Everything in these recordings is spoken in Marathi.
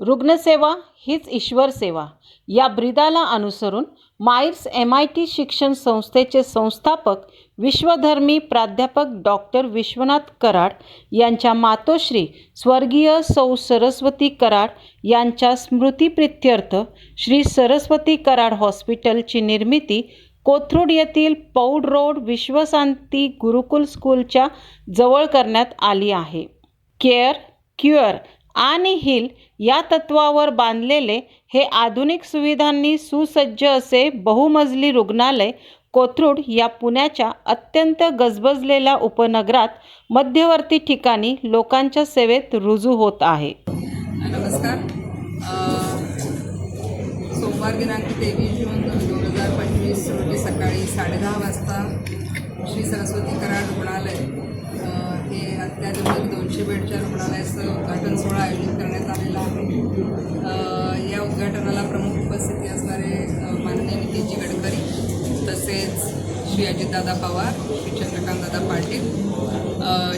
रुग्णसेवा हीच ईश्वर सेवा. या ब्रिदाला अनुसरून माईर्स एम आय टी शिक्षण संस्थेचे संस्थापक विश्वधर्मी प्राध्यापक डॉक्टर विश्वनाथ कराड यांच्या मातोश्री स्वर्गीय सौ सरस्वती कराड यांच्या स्मृतिप्रित्यर्थ श्री सरस्वती कराड हॉस्पिटलची निर्मिती कोथरूड येथील पौड रोड विश्वशांती गुरुकुल स्कूलच्या जवळ करण्यात आली आहे. केअर क्युअर आणि हिल या तत्वावर बांधलेले हे आधुनिक सुविधांनी सुसज्ज असे बहुमजली रुग्णालय कोथरूड या पुण्याच्या अत्यंत गजबजलेल्या उपनगरात मध्यवर्ती ठिकाणी लोकांच्या सेवेत रुजू होत आहे. नमस्कार. सोमवार दिनांक तेवीस जून दोन हजार पंचवीस रोजी सकाळी साडेदहा वाजता श्री सरस्वती कराड रुग्णालय हे दोनशे बेडच्या रुग्णालयाचं उद्घाटन सोहळा आयोजित करण्यात आलेला आहे. या उद्घाटनाला प्रमुख उपस्थिती असणारे माननीय नितीनजी गडकरी तसेच श्री अजितदादा पवार श्री चंद्रकांतदादा पाटील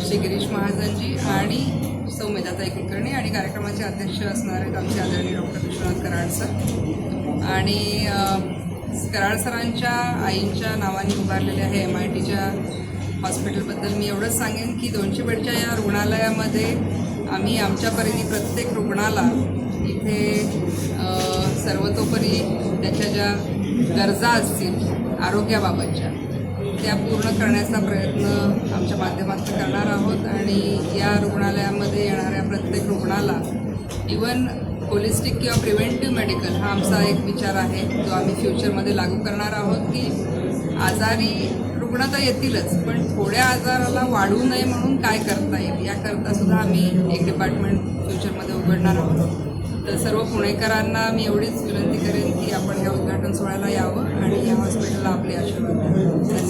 श्री गिरीश महाजनजी आणि सौम्यदाताई कुलकर्णी आणि कार्यक्रमाचे अध्यक्ष असणारे आमचे आदरणीय डॉक्टर विश्वनाथ कराड सर. आणि कराड सरांच्या आईंच्या नावाने उभारलेल्या आहे एम आय टीच्या हॉस्पिटलबद्दल मी एवढंच सांगेन की दोनशे बेडच्या या रुग्णालयामध्ये आम्ही आमच्या परीने प्रत्येक रुग्णाला इथे सर्वतोपरी त्याच्या ज्या गरजा असतील आरोग्याबाबतच्या त्या पूर्ण करण्याचा प्रयत्न आमच्या माध्यमातून करणार आहोत आणि या रुग्णालयामध्ये येणाऱ्या प्रत्येक रुग्णाला इवन होलिस्टिक किंवा प्रिव्हेंटिव्ह मेडिकल हा आमचा एक विचार आहे जो आम्ही फ्युचरमध्ये लागू करणार आहोत की आजारी रुग्ण तर येतीलच पण थोड्या आजाराला वाढू नये म्हणून काय करता येईल? याकरता सुद्धा आम्ही एक डिपार्टमेंट फ्युचरमध्ये उघडणार आहोत. तर सर्व पुणेकरांना मी एवढीच विनंती करेन की आपण या उद्घाटन सोहळ्याला यावं आणि या हॉस्पिटलला आपले आशीर्वाद धन्यवाद.